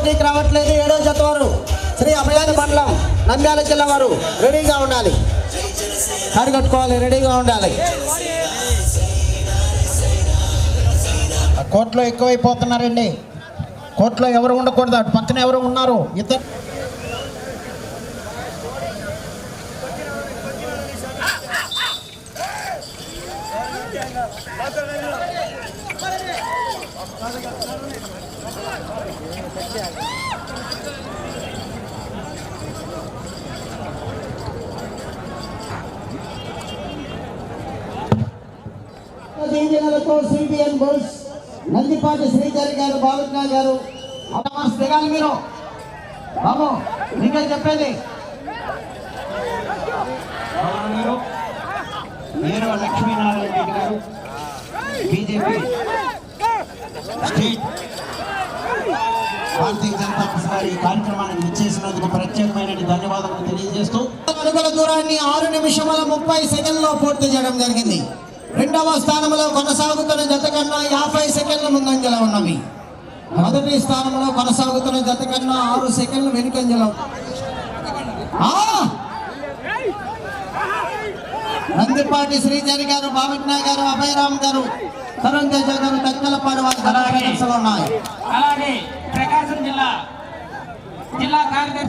పోటీకి రావట్లేదు. ఏడో జత వారు. శ్రీ అభయాని మండలం నంద్యాల జిల్లా వారు రెడీగా ఉండాలి. కట్టుకోవాలి రెడీగా ఉండాలి. కోర్టులో ఎక్కువైపోతున్నారండి. కోర్టులో ఎవరు ఉండకూడదు. అటు పక్కన ఎవరు ఉన్నారు? ఇద్దరు దీవెనలతో సిబిఎన్ బుల్స్ నందిపాటి శ్రీచారి గారు బాలకృష్ణ గారు అమర్స్ దిగాలి మీరు. బాబు మీకే చెప్పేది. గారు లక్ష్మీనారాయణ రెడ్డి గారు BJP state Bharatiya Janata Party గారి కార్యక్రమానికి విచ్చేసినందుకు ప్రత్యేకమైన ధన్యవాదాలు తెలియజేస్తూ అడుగుల దూరాన్ని ఆరు నిమిషముల ముప్పై సెకండ్లో పూర్తి చేయడం జరిగింది. రెండవ స్థానంలో కొనసాగుతున్న జత కన్నా యాభై సెకండ్ల ముందంజలో ఉన్నవి. మొదటి స్థానంలో కొనసాగుతున్న జత కన్నా ఆరు సెకండ్లు వెనుకంజలో నందిపాటి శ్రీచారి గారు బాబిజ్ఞ గారు అభయరామ్ గారు తరుణ్ తేజ గారు తక్కలపాడు వారి ఉన్నాయి. అలాగే. ప్రకాశం జిల్లా. జిల్లా కార్యదర్శి